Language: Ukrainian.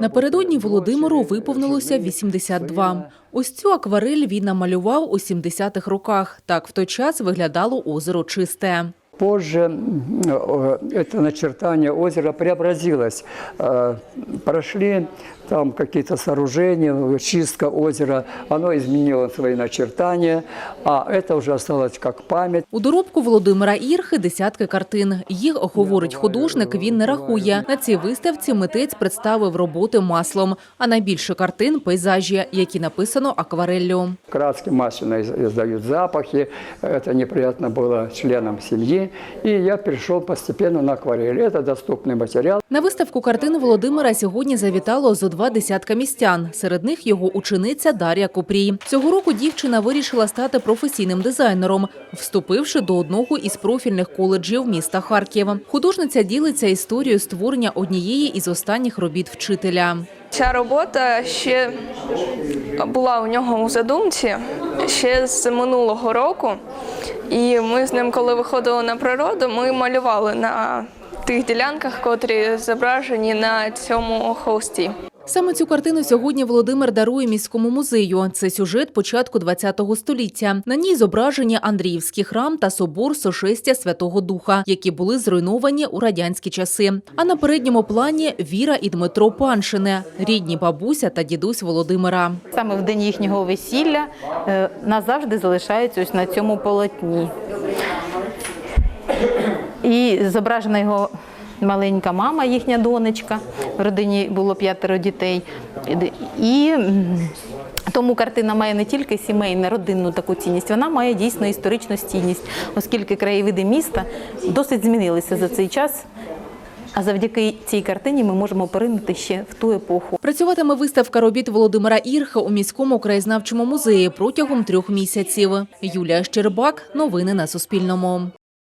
Напередодні Володимиру виповнилося 82. Ось цю акварель він намалював у 70-х роках. Так в той час виглядало озеро чисте Позже м, э, это начертание озера преобразилось. Э, Прошли там какие-то сооружения, чистка озера, оно изменило свои начертания, а это уже осталось как память. У доробку Володимира Ірхи десятки картин. Їх, говорить художник, він не рахує. На цій виставці митець представив роботи маслом, а найбільше картин – пейзажі, які написано аквареллю. Краски масляно из- издают запахи, это неприятно было членам семьи. И я перешел постепенно на акварель. Это доступный материал. На виставку картин Володимира сьогодні завітало зо два десятка містян. Серед них його учениця Дар'я Купрій. Цього року дівчина вирішила стати професійним дизайнером, вступивши до одного із профільних коледжів міста Харків. Художниця ділиться історією створення однієї із останніх робіт вчителя. Ця робота ще була у нього у задумці ще з минулого року. І ми з ним, коли виходили на природу, ми малювали на тих ділянках, котрі зображені на цьому холсті. Саме цю картину сьогодні Володимир дарує міському музею. Це сюжет початку ХХ століття. На ній зображені Андріївський храм та собор Сошестя Святого Духа, які були зруйновані у радянські часи. А на передньому плані Віра і Дмитро Паншини, рідні бабуся та дідусь Володимира. Саме в день їхнього весілля е, назавжди залишаються ось на цьому полотні. І зображена його маленька мама, їхня донечка. В родині було п'ятеро дітей. І тому картина має не тільки сімейну, родинну таку цінність, вона має дійсно історичну цінність, оскільки краєвиди міста досить змінилися за цей час. А завдяки цій картині ми можемо поринути ще в ту епоху. Працюватиме виставка робіт Володимира Ірха у міському краєзнавчому музеї протягом трьох місяців. Юлія Щербак. Новини на Суспільному.